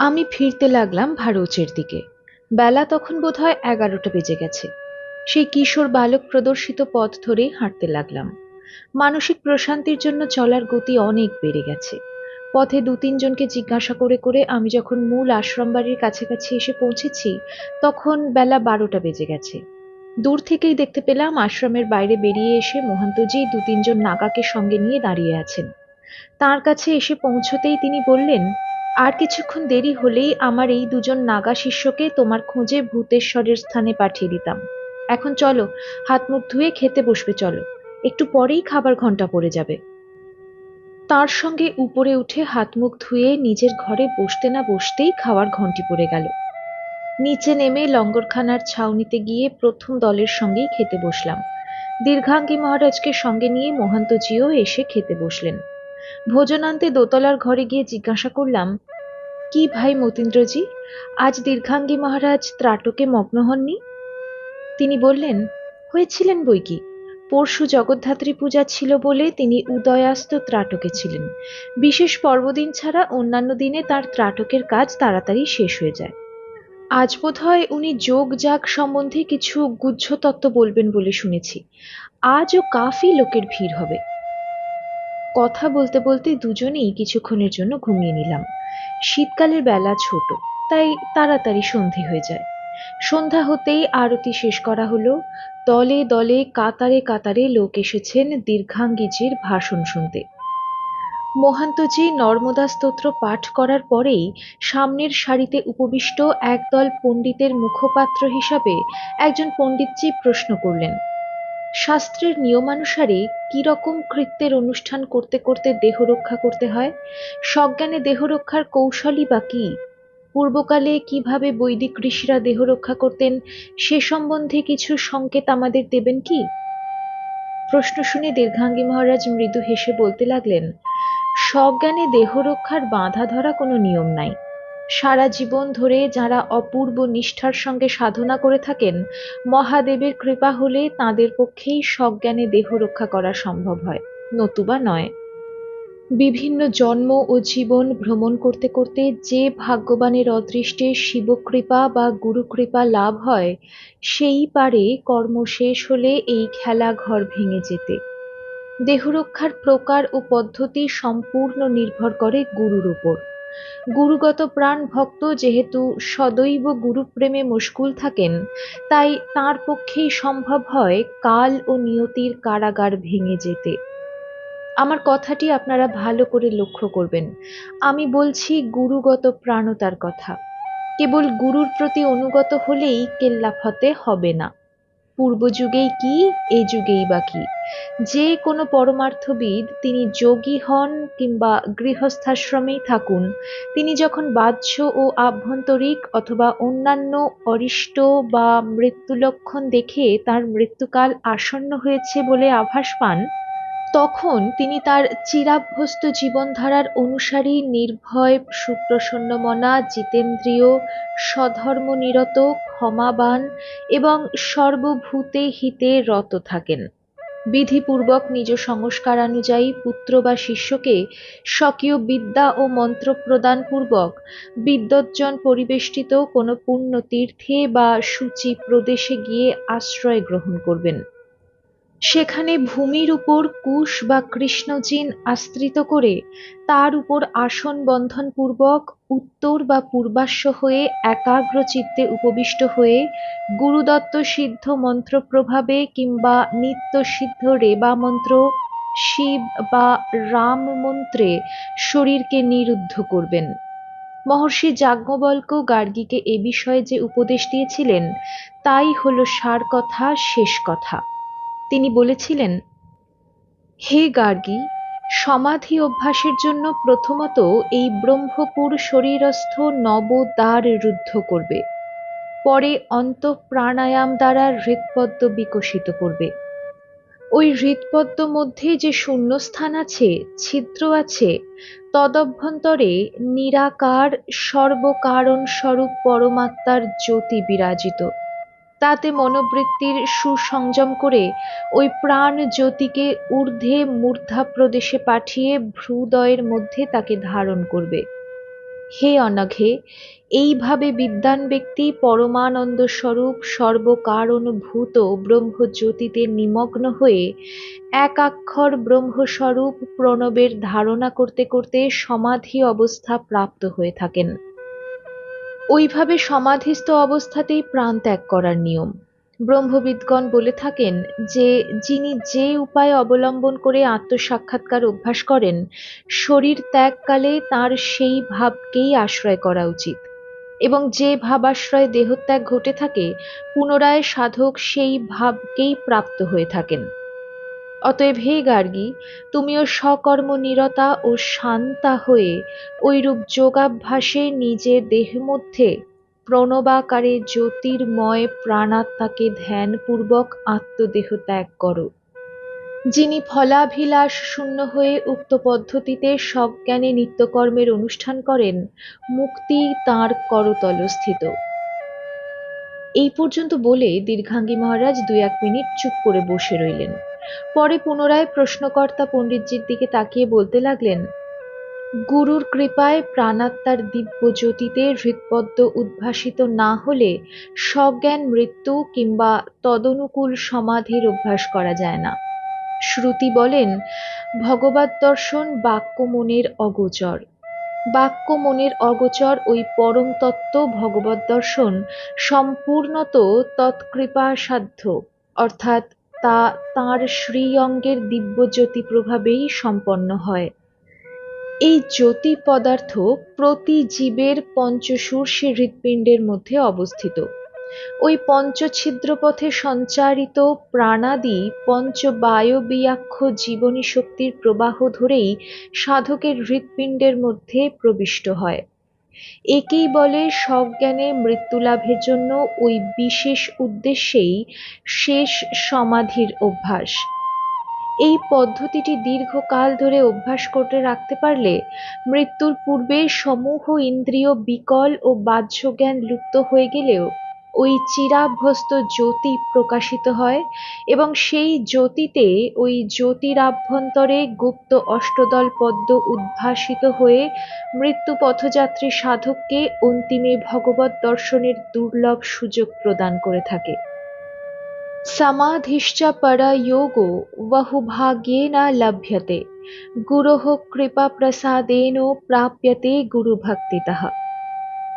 আমি ফিরতে লাগলাম ভারৌচের দিকে। বেলা তখন বোধহয় এগারোটা বেজে গেছে। সেই কিশোর বালক প্রদর্শিত পথ ধরেই হাঁটতে লাগলাম। মানসিক প্রশান্তির জন্য চলার গতি অনেক বেড়ে গেছে। পথে দু তিনজনকে জিজ্ঞাসা করে করে আমি যখন মূল আশ্রম বাড়ির কাছাকাছি এসে পৌঁছেছি, তখন বেলা বারোটা বেজে গেছে। দূর থেকেই দেখতে পেলাম আশ্রমের বাইরে বেরিয়ে এসে মহান্তজি দু তিনজন নাগাকে সঙ্গে নিয়ে দাঁড়িয়ে আছেন। তার কাছে এসে পৌঁছতেই তিনি বললেন আর কিছুক্ষণ দেরি হলেই আমার এই দুজন নাগা শিষ্যকে তোমার খোঁজে ভূতেশ্বরের স্থানে পাঠিয়ে দিতাম। এখন চলো, হাত মুখ ধুয়ে খেতে বসবে, চলো। একটু পরেই খাবার ঘণ্টা পড়ে যাবে। তার সঙ্গে উপরে উঠে হাত মুখ ধুয়ে নিজের ঘরে বসতে না বসতেই খাওয়ার ঘন্টি পড়ে গেল। নিচে নেমে লঙ্গরখানার ছাউনিতে গিয়ে প্রথম দলের সঙ্গেই খেতে বসলাম। দীর্ঘাঙ্গী মহারাজকে সঙ্গে নিয়ে মহান্তজিও এসে খেতে বসলেন। ভোজনান্তে দোতলার ঘরে গিয়ে জিজ্ঞাসা করলাম, কি ভাই মতীন্দ্রজি? আজ দীর্ঘাঙ্গী মহারাজ ত্রাটকে মগ্ন হননি? তিনি বললেন, হয়েছিলেন বই কি পরশু জগদ্ধাত্রী পূজা ছিল বলে তিনি উদয়াস্ত ত্রাটকে ছিলেন। বিশেষ পর্বদিন ছাড়া অন্যান্য দিনে তার ত্রাটকের কাজ তাড়াতাড়ি শেষ হয়ে যায়। আজ বোধ হয় উনি যোগ যাগ সম্বন্ধে কিছু গুহ্য তত্ত্ব বলবেন বলে শুনেছি। আজও কাফি লোকের ভিড় হবে। কথা বলতে বলতে দুজনেই কিছুক্ষণের জন্য ঘুমিয়ে নিলাম। শীতকালের বেলা ছোট, তাই তাড়াতাড়ি সন্ধে হয়ে যায়। সন্ধ্যা হতেই আরতি শেষ করা হলো। দলে দলে, কাতারে কাতারে লোক এসেছেন দীর্ঘাঙ্গিজির ভাষণ শুনতে। মহান্তজি নর্মদা স্তোত্র পাঠ করার পরেই সামনের সারিতে উপবিষ্ট একদল পণ্ডিতের মুখপাত্র হিসাবে একজন পণ্ডিতজি প্রশ্ন করলেন শাস্ত্রের নিয়মানুসারে কীরকম কৃত্যের অনুষ্ঠান করতে করতে দেহ রক্ষা করতে হয়? সজ্ঞানে দেহ রক্ষার কৌশলই বা কি? পূর্বকালে কীভাবে বৈদিক ঋষিরা দেহ রক্ষা করতেন, সে সম্বন্ধে কিছু সংকেত আমাদের দেবেন কি? প্রশ্ন শুনে দীর্ঘাঙ্গী মহারাজ মৃদু হেসে বলতে লাগলেন, সজ্ঞানে দেহ রক্ষার বাঁধা ধরা কোনো নিয়ম নাই। সারা জীবন ধরে যারা অপূর্ব নিষ্ঠার সঙ্গে সাধনা করে থাকেন, মহাদেবের কৃপা হলে তাদের পক্ষেই সজ্ঞানে দেহ রক্ষা করা সম্ভব হয়, নতুবা নয়। বিভিন্ন জন্ম ও জীবন ভ্রমণ করতে করতে যে ভাগ্যবানের অদৃষ্টে শিবকৃপা বা গুরুকৃপা লাভ হয়, সেই পারে কর্ম শেষ হলে এই খেলা ঘর ভেঙে যেতে। দেহরক্ষার প্রকার ও পদ্ধতি সম্পূর্ণ নির্ভর করে গুরুর উপর। গুরুগত প্রাণ ভক্ত যেহেতু সদৈব গুরুপ্রেমে মশগুল থাকেন, তাই তার পক্ষেই সম্ভব হয় কাল ও নিয়তির কারাগার ভেঙে যেতে। আমার কথাটি আপনারা ভালো করে লক্ষ্য করবেন। আমি বলছি গুরুগত প্রাণতার কথা। কেবল গুরুর প্রতি অনুগত হলেই কেল্লাফতে হবে না। পূর্বযুগেই কি, এ যুগেই বা কি? যে কোনো পরমার্থবিদ তিনি যোগী হন কিংবা গৃহস্থাশ্রমেই থাকুন, তিনি যখন বাহ্য ও আভ্যন্তরিক অথবা অন্যান্য অরিষ্ট বা মৃত্যুলক্ষণ দেখে তার মৃত্যুকাল আসন্ন হয়েছে বলে আভাস পান, তখন তিনি তার চিরাভ্যস্ত জীবনধারার অনুসারী নির্ভয়, সুপ্রসন্নমনা, জিতেন্দ্রীয় স্বধর্মনিরত ক্ষমাবান এবং সর্বভূতে হিতে রত থাকেন। বিধিপূর্বক নিজ সংস্কারানুযায়ী পুত্র বা শিষ্যকে স্বকীয় বিদ্যা ও মন্ত্র প্রদানপূর্বক বিদ্যজ্জন পরিবেষ্টিত কোনো পূর্ণ তীর্থে বা সূচি প্রদেশে গিয়ে আশ্রয় গ্রহণ করবেন। সেখানে ভূমির উপর কুশ বা কৃষ্ণজিন আস্তৃত করে তার উপর আসন বন্ধনপূর্বক উত্তর বা পূর্বাশ্ব হয়ে একাগ্র চিত্তে উপবিষ্ট হয়ে গুরুদত্ত সিদ্ধ মন্ত্র প্রভাবে কিংবা নিত্য সিদ্ধ রেবা মন্ত্র, শিব বা রাম মন্ত্রে শরীরকে নিরুদ্ধ করবেন। মহর্ষি যাজ্ঞবল্ক গার্গীকে এ বিষয়ে যে উপদেশ দিয়েছিলেন, তাই হল সার কথা শেষ কথা তিনি বলেছিলেন, হে গার্গী, সমাধি অভ্যাসের জন্য প্রথমত এই ব্রহ্মপুর শরীরস্থ নবদ্বার রুদ্ধ করবে, পরে অন্ত প্রাণায়াম দ্বারা হৃৎপদ্ম বিকশিত করবে। ওই হৃৎপদ্ম মধ্যে যে শূন্যস্থান আছে, ছিদ্র আছে, তদভ্যন্তরে নিরাকার সর্বকারণ স্বরূপ পরমাত্মার জ্যোতি বিরাজিত। তাতে মনোবৃত্তির সুসংযম করে ওই প্রাণ জ্যোতিকে ঊর্ধ্বে মূর্ধা প্রদেশে পাঠিয়ে ভ্রুদয়ের মধ্যে তাকে ধারণ করবে। হে অনাঘে, এইভাবে বিদ্বান ব্যক্তি পরমানন্দ স্বরূপ সর্বকারণভূত ব্রহ্মজ্যোতিতে নিমগ্ন হয়ে একাক্ষর ব্রহ্মস্বরূপ প্রণবের ধারণা করতে করতে সমাধি অবস্থা প্রাপ্ত হয়ে থাকেন। ওইভাবে সমাধিস্থ অবস্থাতেই প্রাণ ত্যাগ করার নিয়ম। ব্রহ্মবিদগণ বলে থাকেন যে, যিনি যে উপায় অবলম্বন করে আত্মসাক্ষাৎকার অভ্যাস করেন, শরীর ত্যাগকালে তার সেই ভাবকেই আশ্রয় করা উচিত। এবং যে ভাবাশ্রয়ে দেহত্যাগ ঘটে থাকে, পুনরায় সাধক সেই ভাবকেই প্রাপ্ত হয়ে থাকেন। অতএব হে গার্গী, তুমিও সকর্ম নিরতা ও শান্তা হয়ে ঐরূপ যোগাভ্যাসে নিজের দেহ মধ্যে প্রণবাকারে জ্যোতির্ময় প্রাণাত্মাকে ধ্যানপূর্বক আত্মদেহ ত্যাগ করো। যিনি ফলাভিলাষ শূন্য হয়ে উক্ত পদ্ধতিতে সজ্ঞানে নিত্যকর্মের অনুষ্ঠান করেন, মুক্তি তাঁর করতলস্থিত। এই পর্যন্ত বলে দীর্ঘাঙ্গী মহারাজ দুই এক মিনিট চুপ করে বসে রইলেন। পরে পুনরায় প্রশ্নকর্তা পণ্ডিতজির দিকে তাকিয়ে বলতে লাগলেন, গুরুর কৃপায় প্রাণাত্মার দিব্য জ্যোতিতে হৃৎপদ্ম উদ্ভাসিত না হলে সজ্ঞান মৃত্যু কিংবা তদনুকূল সমাধির অভ্যাস করা যায় না। শ্রুতি বলেন, ভগবত দর্শন বাক্য মনের অগোচর। বাক্য মনের অগোচর ওই পরম তত্ত্ব ভগবত দর্শন সম্পূর্ণত তৎকৃপা সাধ্য অর্থাৎ তা তাঁর শ্রীঅঙ্গের দিব্যজ্যোতি প্রভাবেই সম্পন্ন হয়। এই জ্যোতি পদার্থ প্রতি জীবের পঞ্চশূর্ষী হৃৎপিণ্ডের মধ্যে অবস্থিত। ওই পঞ্চছিদ্রপথে সঞ্চারিত প্রাণাদি পঞ্চবায়বীয়াক্ষ জীবনী শক্তির প্রবাহ ধরেই সাধকের হৃৎপিণ্ডের মধ্যে প্রবিষ্ট হয়। একেই বলে সজ্ঞানে মৃত্যুলাভের জন্য ওই বিশেষ উদ্দেশ্যেই শেষ সমাধির অভ্যাস। এই পদ্ধতিটি দীর্ঘকাল ধরে অভ্যাস করতে রাখতে পারলে মৃত্যুর পূর্বে সমূহ ইন্দ্রিয় বিকল ও বাহ্য জ্ঞান লুপ্ত হয়ে গেলেও ওই চিরাভ্যস্ত জ্যোতি প্রকাশিত হয় এবং সেই জ্যোতিতে ওই জ্যোতির আভ্যন্তরে গুপ্ত অষ্টদল পদ্ম উদ্ভাসিত হয়ে মৃত্যু পথযাত্রী সাধককে অন্তিমে ভগবত দর্শনের দুর্লভ সুযোগ প্রদান করে থাকে। সমাধিশ্চা পরা যোগ বহুভাগ্যে না লভ্যতে। গুরহ কৃপা প্রসাদেন প্রাপ্যতে গুরুভক্তি তাহা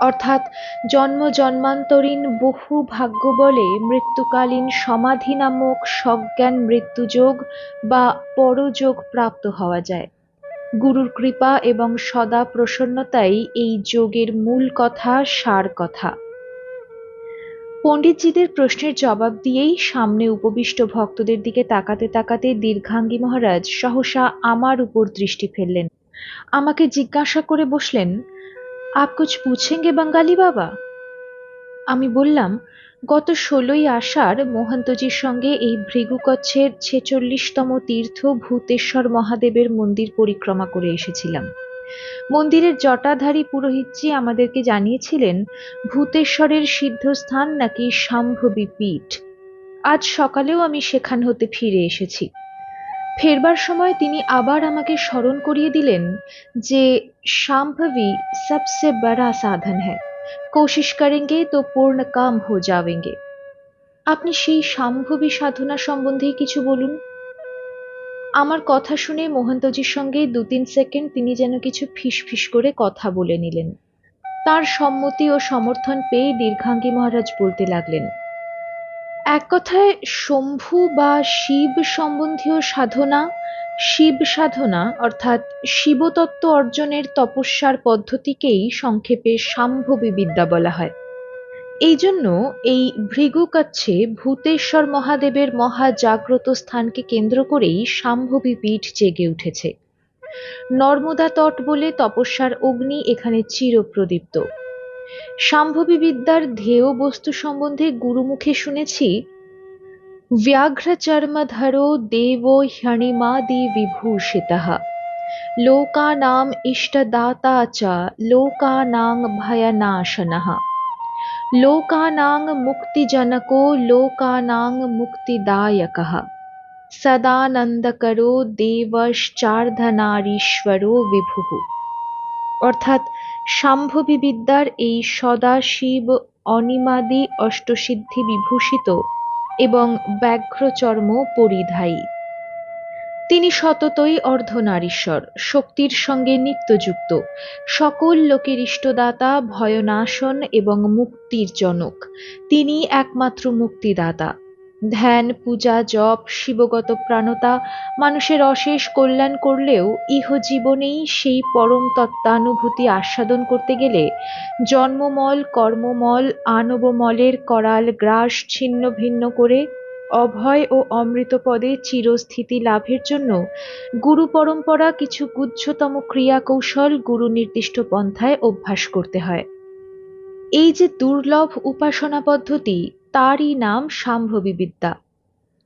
অর্থাৎ জন্ম জন্মান্তরীণ বহু ভাগ্য বলে মৃত্যুকালীন সমাধি নামক সজ্ঞান মৃত্যুযোগ বা পরযোগ প্রাপ্ত হওয়া যায়। গুরুর কৃপা এবং সদা প্রসন্নতাই এই যোগের মূল কথা, সার কথা। পণ্ডিতজিদের প্রশ্নের জবাব দিয়েই সামনে উপবিষ্ট ভক্তদের দিকে তাকাতে তাকাতে দীর্ঘাঙ্গী মহারাজ সহসা আমার উপর দৃষ্টি ফেললেন। আমাকে জিজ্ঞাসা করে বসলেন আপ কুছ পুছেঙ্গে বাঙ্গালি বাবা আমি বললাম, গত ষোলোই আষাঢ় মোহন্তজির সঙ্গে এই ভৃগুকচ্ছের ছেচল্লিশতম তীর্থ ভূতেশ্বর মহাদেবের মন্দির পরিক্রমা করে এসেছিলাম। মন্দিরের জটাধারী পুরোহিতজি আমাদেরকে জানিয়েছিলেন, ভূতেশ্বরের সিদ্ধস্থান নাকি শাম্ভবী পীঠ। আজ সকালেও আমি সেখান হতে ফিরে এসেছি। ফেরবার সময় তিনি আবার আমাকে স্মরণ করিয়ে দিলেন যে শাম্ভবী সবসে বড়া সাধন হ্যাঁ কোশিশ করেঙ্গে তো পূর্ণ কাম হো যাবেঙ্গে। আপনি সেই শাম্ভবী সাধনা সম্বন্ধেই কিছু বলুন। আমার কথা শুনে মোহন্তজির সঙ্গে দু তিন সেকেন্ড তিনি যেন কিছু ফিস করে কথা বলে নিলেন। তার সম্মতি ও সমর্থন পেয়ে দীর্ঘাঙ্গী মহারাজ বলতে লাগলেন এক কথায় শম্ভু বা শিব সম্বন্ধীয় সাধনা, শিব সাধনা অর্থাৎ শিবতত্ত্ব অর্জনের তপস্যার পদ্ধতিকেই সংক্ষেপে সাম্ভবী বিদ্যা বলা হয়। এই জন্য এই ভৃগুকাচ্ছে ভূতেশ্বর মহাদেবের মহাজাগ্রত স্থানকে কেন্দ্র করেই শাম্ভবী পীঠ জেগে উঠেছে। নর্মদা তট বলে তপস্যার অগ্নি এখানে চিরপ্রদীপ্ত। শাম্ভবী বিদ্যার ধেয় বস্তু সম্বন্ধে গুরুমুখে শুনেছি ব্যাঘ্রচর্মধরো দেব হ্যণিমাদি বিভূষিতः লোকানাম ইষ্টদাতা চ লোকানাং ভয়নাশনः लोकानां मुक्तिजनको लोकानां मुक्तिदायकः সদানন্দকরো দেবশ্চার্ধনারীশ্বরো বিভুঃ অর্থাৎ শাম্ভবী বিদ্যার এই সদাশিব অনিমাদি অষ্টসিদ্ধি বিভূষিত এবং ব্যাঘ্রচর্ম পরিধায়ী। তিনি সততই অর্ধনারীশ্বর, শক্তির সঙ্গে নিত্যযুক্ত, সকল লোকের ইষ্টদাতা, ভয়নাশন এবং মুক্তির জনক। তিনি একমাত্র মুক্তিদাতা। ধ্যান, পূজা, জপ, শিবগত প্রাণতা মানুষের অশেষ কল্যাণ করলেও ইহজীবনেই সেই পরম তত্ত্বানুভূতি আস্বাদন করতে গেলে জন্মমল, কর্মমল, আনবমলের করাল গ্রাস ছিন্ন ভিন্ন করে অভয় ও অমৃতপদে চিরস্থিতি লাভের জন্য গুরু পরম্পরা কিছু গুচ্ছতম ক্রিয়া কৌশল গুরু নির্দিষ্ট পন্থায় অভ্যাস করতে হয়। এই যে দুর্লভ উপাসনা পদ্ধতি তারই নাম সাম্ভবী বিদ্যা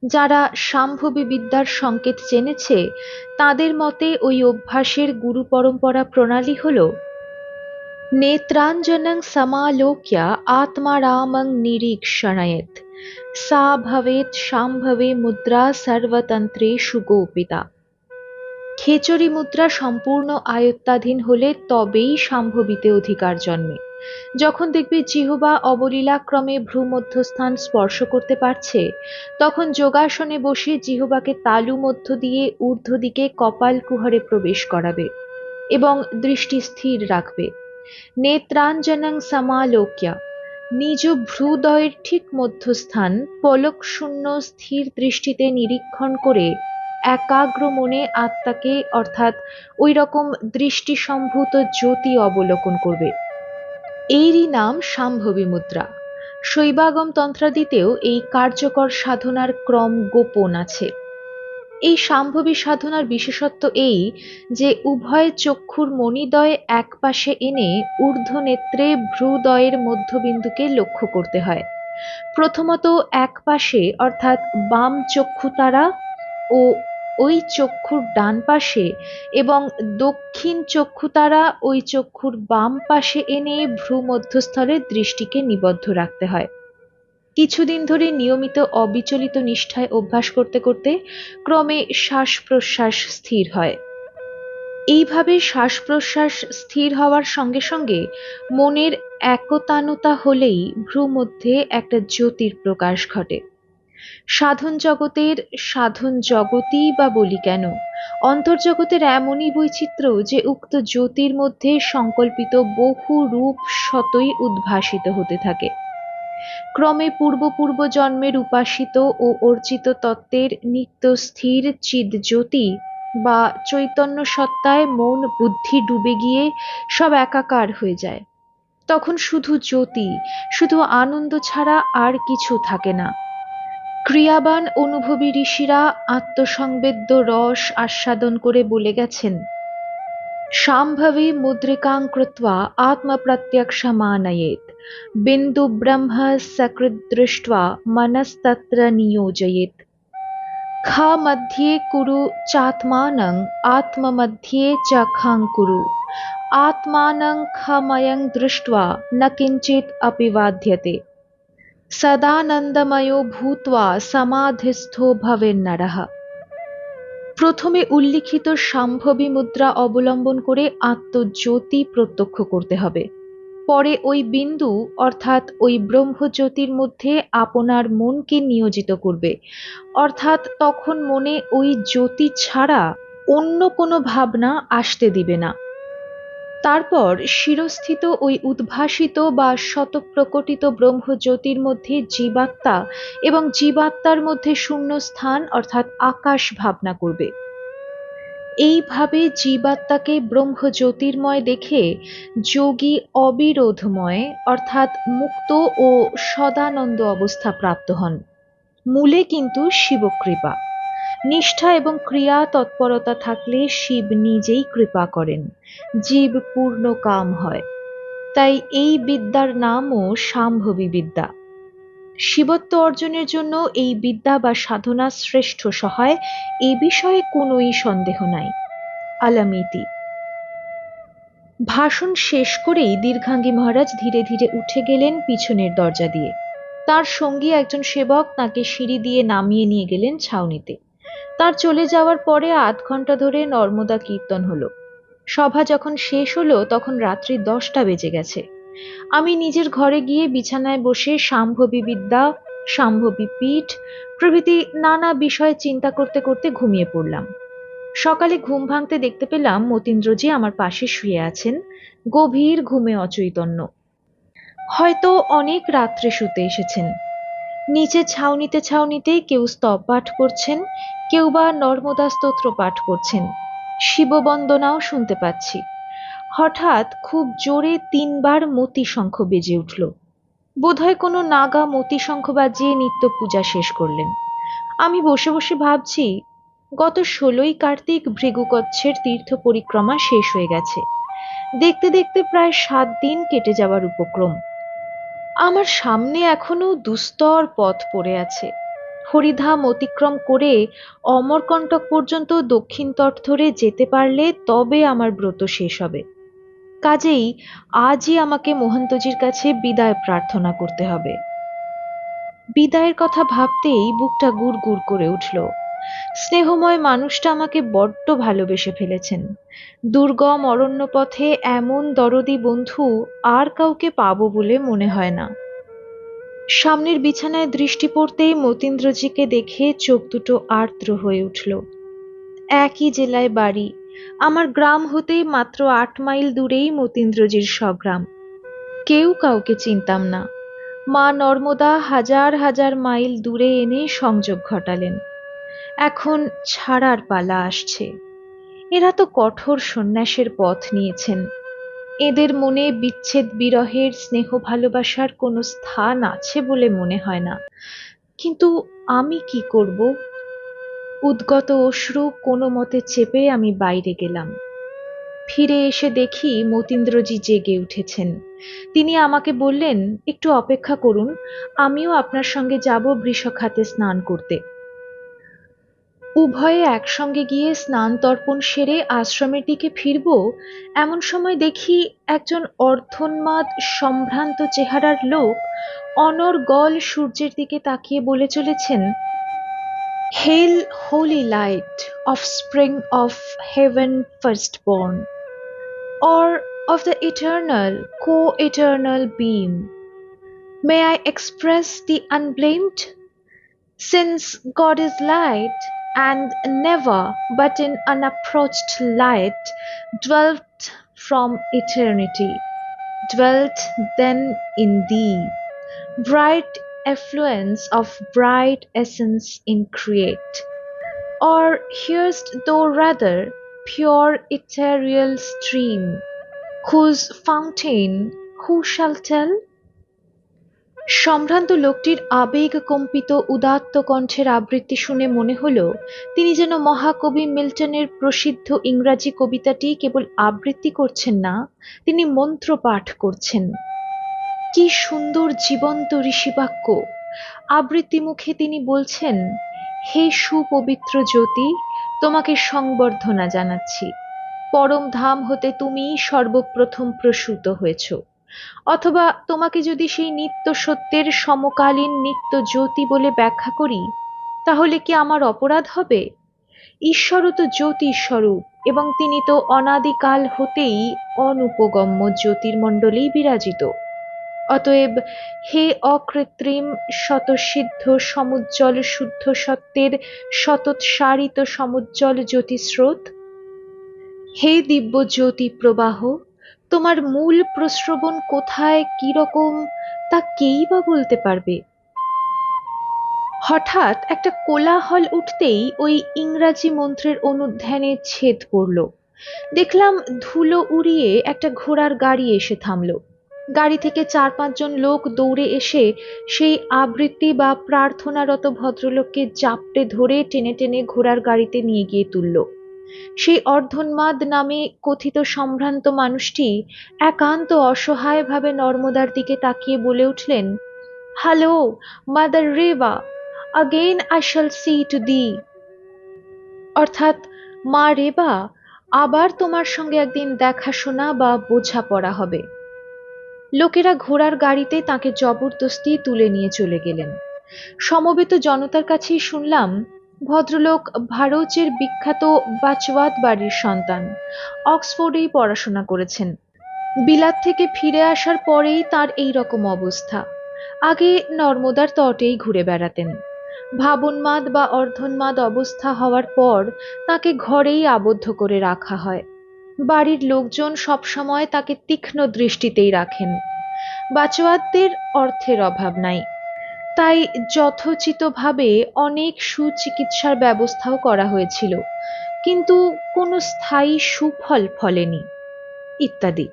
যারা সাম্ভবী বিদ্যার সংকেত জেনেছে তাদের মতে ওই অভ্যাসের গুরু পরম্পরা প্রণালী হল নেত্রাঞ্জনং সমালোক্য আত্মারামং নিরীক্ষণয়েত। সা ভবেত সাম্ভবে মুদ্রা সর্বতন্ত্রে সুগোপিতা খেচরি মুদ্রা সম্পূর্ণ আয়ত্তাধীন হলে তবেই সাম্ভবিতে অধিকার জন্মে। যখন দেখবে জিহবা অবলীলাক্রমে ভ্রুমধ্যস্থান স্পর্শ করতে পারছে, তখন যোগাসনে বসে জিহবাকে তালু মধ্য দিয়ে ঊর্ধ্ব দিকে কপাল কুহরে প্রবেশ করাবে এবং দৃষ্টি স্থির রাখবে। নেত্রাঞ্জনং সমালোক্যা। নিজ ভ্রুদয়ের ঠিক মধ্যস্থান পলক শূন্য স্থির দৃষ্টিতে নিরীক্ষণ করে একাগ্র মনে আত্মাকে, অর্থাৎ ওই রকম দৃষ্টিসম্ভূত জ্যোতি অবলোকন করবে। এরই নাম সাম্ভবী মুদ্রা শৈবাগম তন্ত্রাদিতেও এই কার্যকর সাধনার ক্রম গোপন আছে। এই সাম্ভবী সাধনার বিশেষত্ব এই যে, উভয় চক্ষুর মণিদয় এক পাশে এনে ঊর্ধ্ব নেত্রে ভ্রুদয়ের মধ্যবিন্দুকে লক্ষ্য করতে হয়। প্রথমত এক পাশে, অর্থাৎ বাম চক্ষু তারা ও ওই চক্ষুর ডান পাশে এবং দক্ষিণ চক্ষু তারা ওই চক্ষুর বাম পাশে এনে ভ্রু মধ্যস্থলে দৃষ্টিকে নিবদ্ধ রাখতে হয়। কিছুদিন ধরে নিয়মিত অবিচলিত নিষ্ঠায় অভ্যাস করতে করতে ক্রমে শ্বাস প্রশ্বাস স্থির হয়। এইভাবে শ্বাস প্রশ্বাস স্থির হওয়ার সঙ্গে সঙ্গে মনের একতানতা হলেই ভ্রু মধ্যে একটা জ্যোতির প্রকাশ ঘটে। সাধন জগতের সাধন জগতই বা বলি কেন? অন্তর্জগতের এমনই বৈচিত্র্য যে উক্ত জ্যোতির মধ্যে সংকল্পিত বহু রূপ শতই উদ্ভাসিত হতে থাকে। ক্রমে পূর্ব পূর্ব জন্মের উপাসিত ও অর্জিত তত্ত্বের নিত্য স্থির চিদ জ্যোতি বা চৈতন্য সত্তায় মন বুদ্ধি ডুবে গিয়ে সব একাকার হয়ে যায়। তখন শুধু জ্যোতি, শুধু আনন্দ ছাড়া আর কিছু থাকে না। ক্রিয়াবান অনুভবী ঋষিরা আত্মসংবেদ্য রস আস্বাদন করে বলে গেছেন, সাম্ভাবী মুদ্রিকাং কৃত্বা আত্মপ্রত্যক্ষমানয়েত বিন্দু ব্রহ্ম সকৃদৃষ্ট্বা মনস্তত্র নিয়োজয়েত। খা মধ্যে কুরু চাত্মানং, আত্মমধ্যে চ খং কুরু। আত্মানং খময়ং দৃষ্ট্বা, ন কিঞ্চিত অপিবাধ্যতে। সদানন্দময়ো ভূত্বা সমাধিস্থো ভবেন্নরঃ প্রথমে উল্লিখিত সাম্ভবী মুদ্রা অবলম্বন করে আত্মজ্যোতি প্রত্যক্ষ করতে হবে পরে ওই বিন্দু অর্থাৎ ওই ব্রহ্মজ্যোতির মধ্যে আপনার মনকে নিয়োজিত করবে অর্থাৎ তখন মনে ওই জ্যোতি ছাড়া অন্য কোনো ভাবনা আসতে দিবে না তারপর শিরস্থিত ওই উদ্ভাসিত বা শতপ্রকটিত ব্রহ্মজ্যোতির মধ্যে জীবাত্মা এবং জীবাত্মার মধ্যে শূন্য স্থান অর্থাৎ আকাশ ভাবনা করবে। এইভাবে জীবাত্মাকে ব্রহ্ম জ্যোতির্ময় দেখে যোগী অবিরোধময় অর্থাৎ মুক্ত ও সদানন্দ অবস্থা প্রাপ্ত হন। মূলে কিন্তু শিবকৃপা। নিষ্ঠা এবং ক্রিয়া তৎপরতা থাকলে শিব নিজেই কৃপা করেন। জীব পূর্ণ কাম হয়। তাই এই বিদ্যার নামও সাম্ভবী বিদ্যা। শিবত্ব অর্জনের জন্য এই বিদ্যা বা সাধনা শ্রেষ্ঠ সহায়, এ বিষয়ে কোনোই সন্দেহ নাই। আলামিতি। ভাষণ শেষ করেই দীর্ঘাঙ্গী মহারাজ ধীরে ধীরে উঠে গেলেন পিছনের দরজা দিয়ে। তার সঙ্গী একজন সেবক তাকে সিঁড়ি দিয়ে নামিয়ে নিয়ে গেলেন ছাউনিতে। তার চলে যাওয়ার পরে আধ ঘণ্টা ধরে নর্মদা কীর্তন হলো। সভা যখন শেষ হলো, তখন রাত্রি দশটা বেজে গেছে। আমি নিজের ঘরে গিয়ে বিছানায় বসে সাম্ভবী বিদ্যা, সাম্ভবী পীঠ প্রভৃতি নানা বিষয়ে চিন্তা করতে করতে ঘুমিয়ে পড়লাম। সকালে ঘুম ভাঙতে দেখতে পেলাম মতীন্দ্রজি আমার পাশে শুয়ে আছেন, গভীর ঘুমে অচৈতন্য। হয়তো অনেক রাত্রে শুতে এসেছেন। নিচে ছাউনিতে ছাউনিতে কেউ স্তব পাঠ করছেন, কেউ বা নর্মদা স্তোত্র পাঠ করছেন। শিববন্দনাও শুনতে পাচ্ছি। হঠাৎ খুব জোরে তিনবার মতি শঙ্খ বেজে উঠল। বোধহয় কোনো নাগা মতি শঙ্খ বাজিয়ে নিত্য পূজা শেষ করলেন। আমি বসে বসে ভাবছি, গত ষোলোই কার্তিক ভৃগুকচ্ছের তীর্থ পরিক্রমা শেষ হয়ে গেছে। দেখতে দেখতে প্রায় সাত দিন কেটে যাওয়ার উপক্রম। আমার সামনে এখনও দুস্তর পথ পড়ে আছে। হরিধাম অতিক্রম করে অমরকণ্টক পর্যন্ত দক্ষিণ তট ধরে যেতে পারলে তবে আমার ব্রত শেষ হবে। কাজেই আজই আমাকে মোহন্তজির কাছে বিদায় প্রার্থনা করতে হবে। বিদায়ের কথা ভাবতেই বুকটা গুড় গুড় করে উঠল। স্নেহময় মানুষটা আমাকে বড্ড ভালোবেসে ফেলেছেন। দুর্গম অরণ্য পথে এমন দরদি বন্ধু আর কাউকে পাবো বলে মনে হয় না। সামনের বিছানায় দৃষ্টি পড়তেই মতীন্দ্রজিকে দেখে চোখ দুটো আর্দ্র হয়ে উঠল। একই জেলায় বাড়ি। আমার গ্রাম হতে মাত্র আট মাইল দূরেই মতীন্দ্রজির স্বগ্রাম। কেউ কাউকে চিনতাম না। মা নর্মদা হাজার হাজার মাইল দূরে এনে সংযোগ ঘটালেন। এখন ছাড়ার পালা আসছে। এরা তো কঠোর সন্ন্যাসের পথ নিয়েছেন। এদের মনে বিচ্ছেদ বিরহের স্নেহ ভালোবাসার কোনো স্থান আছে বলে মনে হয় না। কিন্তু আমি কি করব? উদ্গত অশ্রু কোনো মতে চেপে আমি বাইরে গেলাম। ফিরে এসে দেখি মতীন্দ্রজি জেগে উঠেছেন। তিনি আমাকে বললেন, একটু অপেক্ষা করুন, আমিও আপনার সঙ্গে যাব বৃষখাতে স্নান করতে। উভয়ে একসঙ্গে গিয়ে স্নান তর্পণ সেরে আশ্রমের দিকে ফিরব, এমন সময় দেখি একজন অর্ধন্মাদ সম্ভ্রান্ত চেহারার লোক অনর্গল সূর্যের দিকে তাকিয়ে বলে চলেছেন hail holy light offspring of heaven first born or of the eternal coeternal beam may I express thee unblamed since God is light and never but in unapproached light dwelt from eternity, dwelt then in thee, bright effluence of bright essence in create. Or hearest thou rather pure ethereal stream, whose fountain who shall tell? সম্ভ্রান্ত লোকটির আবেগ কম্পিত উদাত্ত কণ্ঠের আবৃত্তি শুনে মনে হলো, তিনি যেন মহাকবি মিল্টনের প্রসিদ্ধ ইংরাজি কবিতাটি কেবল আবৃত্তি করছেন না, তিনি মন্ত্র পাঠ করছেন। কি সুন্দর জীবন্ত ঋষিবাক্য। আবৃত্তি মুখে তিনি বলছেন, হে সুপবিত্র জ্যোতি, তোমাকে সংবর্ধনা জানাচ্ছি। পরম ধাম হতে তুমি সর্বপ্রথম প্রসূত হয়েছ। অথবা তোমাকে যদি সেই নিত্য সত্যের সমকালীন নিত্য জ্যোতি বলে ব্যাখ্যা করি, তাহলে কি আমার অপরাধ হবে? ঈশ্বরও তো জ্যোতিস্বরূপ এবং তিনি তো অনাদিকাল হতেই অনুপগম্য জ্যোতির্মণ্ডলেই বিরাজিত। অতএব হে অকৃত্রিম শতসিদ্ধ সমুজ্জ্বল শুদ্ধ সত্যের শতৎসারিত সমুজ্জ্বল জ্যোতিস্রোত, হে দিব্য জ্যোতি প্রবাহ তোমার মূল প্রশ্রবণ কোথায়, কীরকম, তা কেই বা বলতে পারবে? হঠাৎ একটা কোলাহল উঠতেই ওই ইংরাজি মন্ত্রের অনুধ্যানে ছেদ পড়ল। দেখলাম ধুলো উড়িয়ে একটা ঘোড়ার গাড়ি এসে থামল। গাড়ি থেকে চার পাঁচজন লোক দৌড়ে এসে সেই আবৃত্তি বা প্রার্থনারত ভদ্রলোককে জাপটে ধরে টেনে টেনে ঘোড়ার গাড়িতে নিয়ে গিয়ে তুলল। সেই অর্ধন্মাদ নামে কথিত সম্ভ্রান্ত মানুষটি একান্ত অসহায়ভাবে নর্মদার দিকে তাকিয়ে বলে উঠলেন, hello, mother Reba again I shall see to thee অর্থাৎ, মা রেবা, আবার তোমার সঙ্গে একদিন দেখাশোনা বা বোঝাপড়া হবে। লোকেরা ঘোড়ার গাড়িতে তাকে জবরদস্তি তুলে নিয়ে চলে গেলেন। সমবেত জনতার কাছেই শুনলাম ভদ্রলোক ভারতের বিখ্যাত বাচওয়াত বাড়ির সন্তান। অক্সফোর্ডেই পড়াশোনা করেছেন। বিলাত থেকে ফিরে আসার পরেই তার এই রকম অবস্থা। আগে নর্মদার তটেই ঘুরে বেড়াতেন। ভাবন্মাদ বা অর্ধন্মাদ অবস্থা হওয়ার পর তাকে ঘরেই আবদ্ধ করে রাখা হয়। বাড়ির লোকজন সবসময় তাকে তীক্ষ্ণ দৃষ্টিতেই রাখেন। বাচোয়াতদের অর্থের অভাব নাই। তাই যথোচিতভাবে অনেক সুচিকিৎসার ব্যবস্থাও করা হয়েছিল কিন্তু কোনো স্থায়ী সুফল ফলেনি ইত্যাদি।